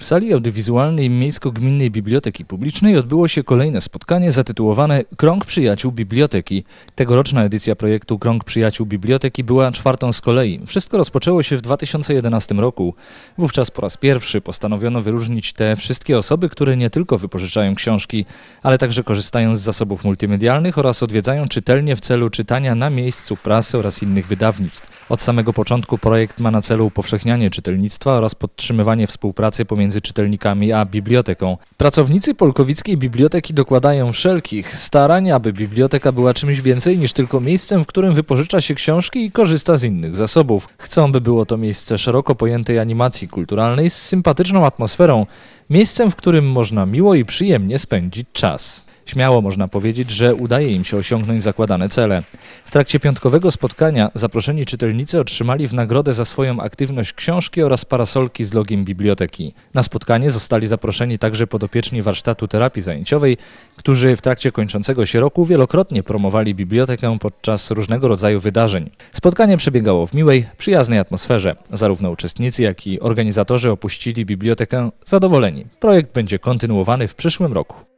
W sali audiowizualnej Miejsko-Gminnej Biblioteki Publicznej odbyło się kolejne spotkanie zatytułowane Krąg Przyjaciół Biblioteki. Tegoroczna edycja projektu Krąg Przyjaciół Biblioteki była czwartą z kolei. Wszystko rozpoczęło się w 2011 roku. Wówczas po raz pierwszy postanowiono wyróżnić te wszystkie osoby, które nie tylko wypożyczają książki, ale także korzystają z zasobów multimedialnych oraz odwiedzają czytelnie w celu czytania na miejscu prasy oraz innych wydawnictw. Od samego początku projekt ma na celu upowszechnianie czytelnictwa oraz podtrzymywanie współpracy pomiędzy czytelnikami a biblioteką. Pracownicy Polkowickiej Biblioteki dokładają wszelkich starań, aby biblioteka była czymś więcej niż tylko miejscem, w którym wypożycza się książki i korzysta z innych zasobów. Chcą, by było to miejsce szeroko pojętej animacji kulturalnej z sympatyczną atmosferą, miejscem, w którym można miło i przyjemnie spędzić czas. Śmiało można powiedzieć, że udaje im się osiągnąć zakładane cele. W trakcie piątkowego spotkania zaproszeni czytelnicy otrzymali w nagrodę za swoją aktywność książki oraz parasolki z logiem biblioteki. Na spotkanie zostali zaproszeni także podopieczni warsztatu terapii zajęciowej, którzy w trakcie kończącego się roku wielokrotnie promowali bibliotekę podczas różnego rodzaju wydarzeń. Spotkanie przebiegało w miłej, przyjaznej atmosferze. Zarówno uczestnicy, jak i organizatorzy opuścili bibliotekę zadowoleni. Projekt będzie kontynuowany w przyszłym roku.